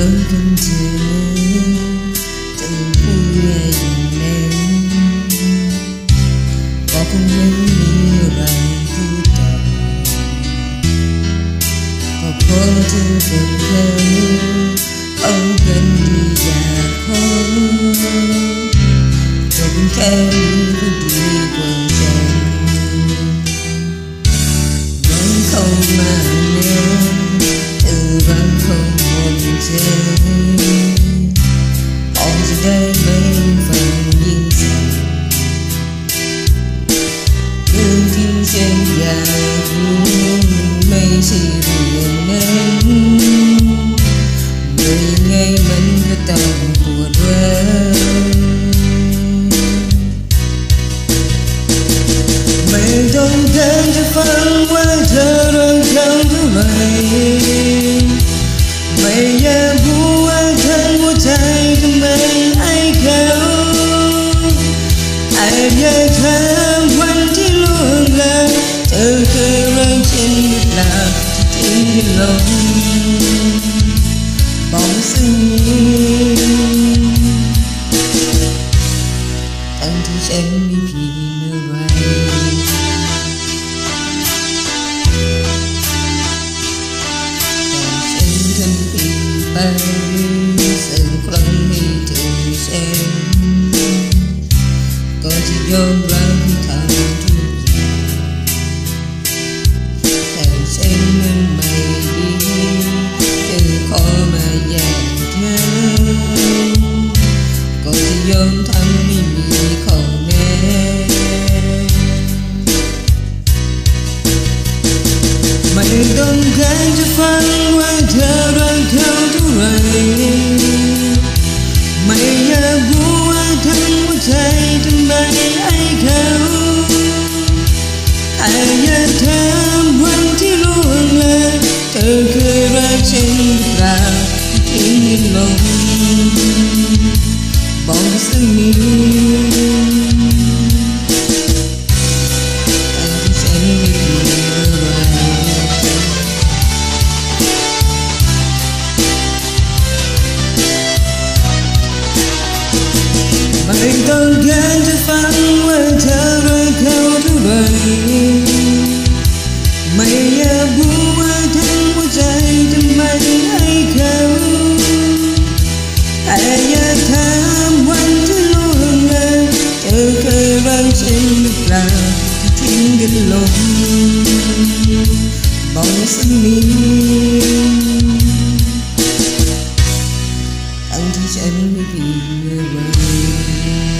กันเถอะจนผู้ใหญ่อย่างนั้นก็คงไม่มีอะไรพูดต่อพอถึงกับแล้เอากันยาขจบแค่นี้ดีกว่าใจน้องมา รื่องที่ฉันยากรู้ไม่ใช่เรื่องนั้นเมื่อไงมันก็ต้องปวดร้าวไม่ต้องการจะฟังว่าเธอรักเขาเท่าไหร่ไม่อยากรู้ว่าทั้งหัวใจทำไมให้เขาแอบอยากถาม เธอเคยรักฉันหรือเปล่าที่ลงบอกสิ่งนี้ทั้งที่ฉันไม่ผิดอะไรแต่ฉันทำผิดไปสักครั้งให้เธอเช็นก็จะยอมรับที่ทำ ไม่ต้องการจะฟังว่าเธอรักเขาเท่าไหร่ไม่อยากรู้ว่าทั้งหัวใจทำไมให้เขาแค่อยากถามวันที่ล่วงเลยเธอเคยรักฉันหรือเปล่า ต้องการจะฟังว่าเธอรักเขาเท่าไหร่ไม่อยากรู้ว่าทั้งหัวใจทำไมให้เขาแต่อยากถามวันที่ล่วงเลยเธอเคยรักฉันหรือเปล่าที่ทิ้งกันลงบอกสักนิดทั้งที่ฉันไม่ผิดอะไร